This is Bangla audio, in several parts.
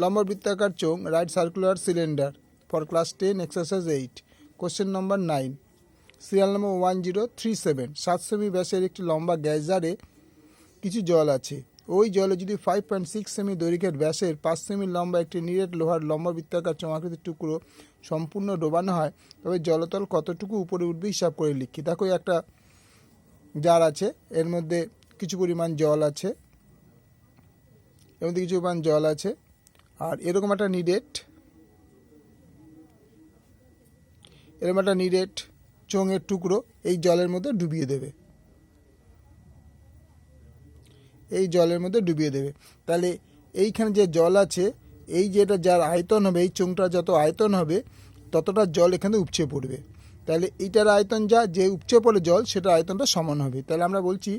লম্বা বৃত্তাকার চোং right circular cylinder for class ten exercise eight question number nine serial number one zero three seven সাত সেমি ব্যাসের একটি লম্বা গ্যাস জারে কিছু জল আছে। ওই জলে যদি ফাইভ পয়েন্ট সিক্স সেমি দৈর্ঘ্যের ব্যাসের পাঁচ সেমি লম্বা একটি নিরেট লোহার লম্বা বৃত্তাকার চমাকৃতির টুকরো সম্পূর্ণ ডোবানো হয়, তবে জলতল কতটুকু উপরে উঠবে হিসাব করে লিখি। দেখো একটা জার আছে, এর মধ্যে কিছু পরিমাণ জল আছে, এর মধ্যে কিছু পরিমাণ জল আছে। আর এরকম একটা নিডেট, এরকম একটা নিরেট চোঙের টুকরো এই জলের মধ্যে ডুবিয়ে দেবে। এই জলের মধ্যে ডুবিয়ে দেবে। তাহলে এইখানে যে জল আছে, এই যেটা যার আয়তন হবে, এই চোঙটা যত আয়তন হবে, ততটা জল এখানে উপচে পড়বে। তাহলে এইটার আয়তন যা, যে উপচে পড়ে জল, সেটার আয়তনটা সমান হবে। তাহলে আমরা বলছি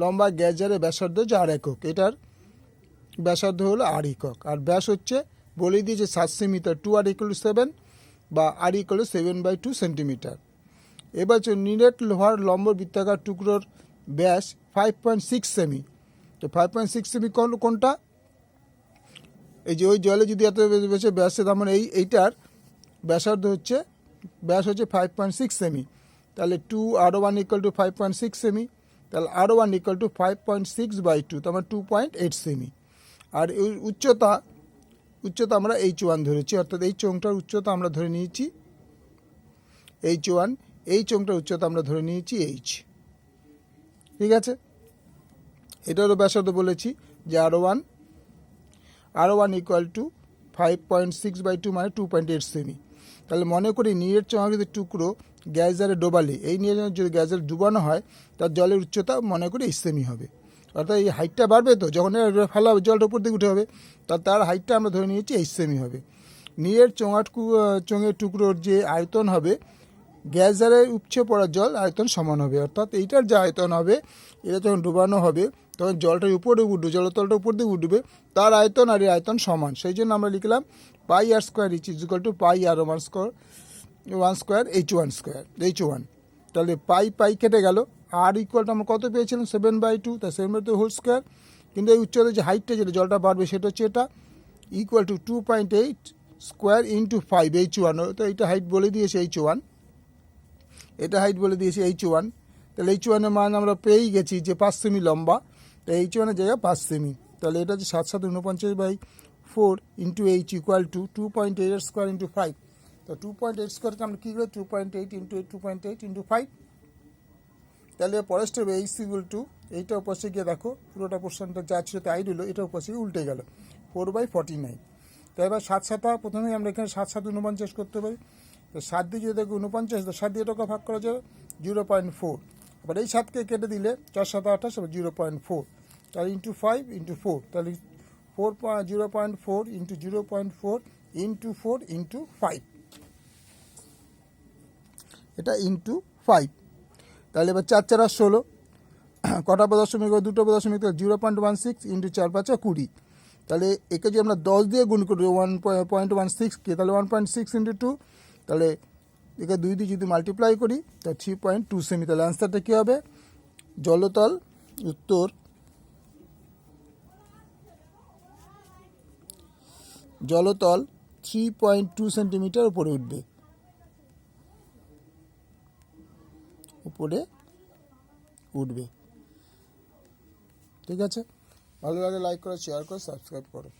লম্বা গ্যাস জারের ব্যাসার্ধ আর একক। এটার ব্যাসার্ধ হলো আর একক। আর ব্যাস হচ্ছে, বলে দিয়েছে সাত সেমিটার টু আর ইকুয়াল সেভেন বা r equal seven by two centimetre এবার হচ্ছে নিরেট লোহার লম্ব বৃত্তাকার টুকরোর ব্যাস ফাইভ পয়েন্ট সিক্স সেমি তো ফাইভ পয়েন্ট সিক্স সেমি কোন, কোনটা? এই যে ওই জলে যদি এত বেশি ব্যাসে, তার মানে এই, এইটার ব্যাসার্ধ হচ্ছে, ব্যাস হচ্ছে ফাইভ পয়েন্ট সিক্স সেমি তাহলে two r one equal to five point six semi তাহলে r one equal to five point six by two তার মানে টু পয়েন্ট এইট সেমি আর উচ্চতা উচ্চতা আমরা এইচ ওয়ান ধরেছি, অর্থাৎ এই চোংটার উচ্চতা আমরা ধরে নিয়েছি এইচ ওয়ান এই চোংটার উচ্চতা আমরা ধরে নিয়েছি এইচ ঠিক আছে? এটারও ব্যাসার্ধ বলেছি, যে r one r one equal to five point six by two মানে টু পয়েন্ট এইট সেমি তাহলে মনে করি নিরের চমাকৃতির টুকরো গ্যাস জারে ডোবালে, এই নিয়ে যদি গ্যাস জারে ডুবানো হয়, তার জলের উচ্চতা মনে করি এই সেমি হবে। অর্থাৎ এই হাইটটা বাড়বে তো, যখন ফেলা জলটা উপর দিকে উঠে হবে, তা তার হাইটটা আমরা ধরে নিয়েছি এইট সেমি হবে। নিরের চোঙাট চোঙের টুকরোর যে আয়তন হবে, গ্যাস জারে উপচে পড়া জল আয়তন সমান হবে। অর্থাৎ এইটার যে আয়তন হবে, এটা যখন ডুবানো হবে, তখন জলটার উপরে উঠবে, জলতলটা উপর দিকে উঠবে, তার আয়তন আর এই আয়তন সমান। সেই জন্য আমরা লিখলাম pi r square h is equal to pi r one square one square h one square, h one. তাহলে পাই পাই কেটে গেল। আর ইকুয়ালটা আমরা কত পেয়েছিলাম? সেভেন বাই টু তা seven by two whole square কিন্তু এই উচ্চতার যে হাইটটা যেটা, জলটা বাড়বে, সেটা হচ্ছে এটা equal to two point eight square into five h one তো এইটা হাইট বলে দিয়েছে এইচ ওয়ান এটা হাইট বলে দিয়েছে এইচ ওয়ান তাহলে এইচ ওয়ানের মান আমরা পেয়েই গেছি যে পাঁচ সেমি লম্বা। তো এইচ ওয়ানের জায়গায় পাঁচ সেমি তাহলে এটা হচ্ছে সাত সাত উনপঞ্চাশ by four into h equal to two point eight square into five তো টু পয়েন্ট এইট স্কোয়ারকে আমরা কী করে two point eight into two point eight into five তাহলে পরের স্টেপ এইচ ইকুয়াল টু এইটা পাশে গিয়ে দেখো, পুরোটা পোর্শনটা যা ছিল তাই রইল, এটা পাশে গিয়ে উল্টে গেল। ফোর বাই ফর্টি নাইন তাই এবার সাত সাতা প্রথমেই আমরা এখানে সাত সাত উনপঞ্চাশ করতে পারি। তো সাত দিয়ে যদি দেখো উনপঞ্চাশ তো সাত দিয়ে টাকা ভাগ করা যাবে জিরো পয়েন্ট ফোর এবার এই সাতকে কেটে দিলে চার সাত আঠাশ এবার জিরো পয়েন্ট ফোর তাহলে ইন্টু ফাইভ ইন্টু ফোর তাহলে four point zero point four into zero point four into four into five এটা ইন্টু ফাইভ তাহলে এবার চার চার আর ষোলো। কটা দশমিক দুটো দশমিক zero point one six into চার পাঁচা কুড়ি। তাহলে একে যদি আমরা দশ দিয়ে গুণ করি ওয়ান পয়েন্ট ওয়ান সিক্সকে তাহলে one point six into two তাহলে একে দুই দিয়ে যদি মাল্টিপ্লাই করি, তা থ্রি পয়েন্ট টু সেমি তাহলে অ্যান্সারটা কী হবে? জলতল, উত্তর, জলতল থ্রি পয়েন্ট টু সেন্টিমিটার উপরে উঠবে। উপরে উঠবে। ঠিক আছে? ভালো লাগে লাইক করো শেয়ার করো সাবস্ক্রাইব করো।